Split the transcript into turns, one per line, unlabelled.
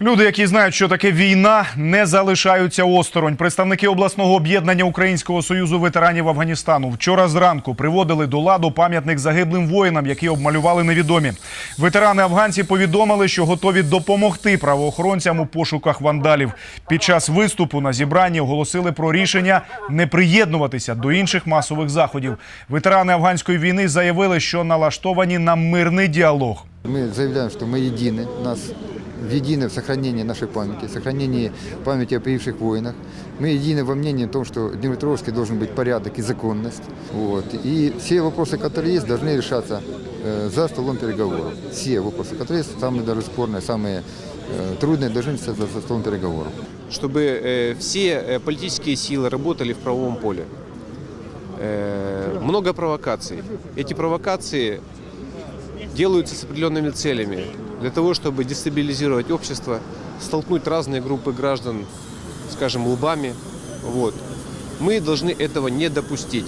Люди, які знають, що таке війна, не залишаються осторонь. Представники обласного об'єднання Українського союзу ветеранів Афганістану вчора зранку приводили до ладу пам'ятник загиблим воїнам, які обмалювали невідомі. Ветерани афганці повідомили, що готові допомогти правоохоронцям у пошуках вандалів. Під час виступу на зібранні оголосили про рішення не приєднуватися до інших масових заходів. Ветерани афганської війни заявили, що налаштовані на мирний діалог.
Мы заявляем, что мы едины, нас едины в сохранении нашей памяти, сохранении памяти о погибших воинах. Мы едины во мнении о том, что в Днепропетровске должен быть порядок и законность. Вот. И все вопросы, которые есть, должны решаться э, за столом переговоров. Все вопросы, которые есть, самые даже спорные, самые э, трудные, должны решаться за столом переговоров.
чтобы э, все э, политические силы работали в правовом поле. Э, много провокаций. Эти провокации делаются с определенными целями для того, чтобы дестабилизировать общество, столкнуть разные группы граждан, скажем, лбами. Вот. Мы должны этого не допустить.